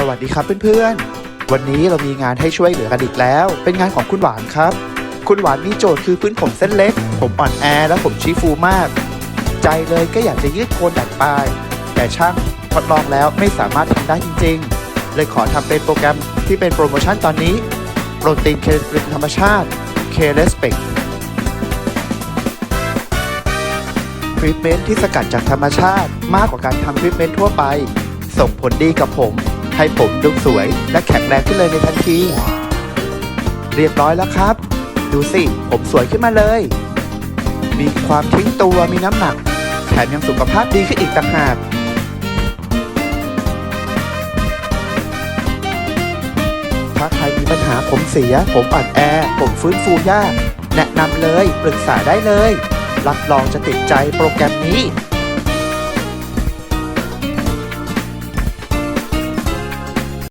สวัสดีครับเพื่อนๆ วันนี้เรามีงานให้ช่วยเหลือกันอีกแล้ว เป็นงานของคุณหวานครับ คุณหวานมีโจทย์คือพื้นผมเส้นเล็ก ผมอ่อนแอและผมชี้ฟูมาก ใจเลยก็อยากจะยืดโคนดัดปลาย แต่ช่างทดลองแล้วไม่สามารถทำได้จริง ๆ เลยขอทำเป็นโปรแกรมที่เป็นโปรโมชั่นตอนนี้ โปรตีนเคลสธรรมชาติเคเลสเปกทรีทเมนต์ที่สกัดจากธรรมชาติมากกว่าการทำทรีทเมนต์ทั่วไป ส่งผลดีกับผม ให้ผมดูสวยและแข็งแรงขึ้นเลยในทันที เรียบร้อยแล้วครับ ดูสิ ผมสวยขึ้นมาเลย มีความทิ้งตัวมีน้ำหนัก แถมยังสุขภาพดีขึ้นอีกต่างหากถ้าใครมีปัญหาผมเสีย ผมอ่อนแอ ผมฟื้นฟูยาก แนะนำเลย ปรึกษาได้เลย รับรองจะติดใจโปรแกรมนี้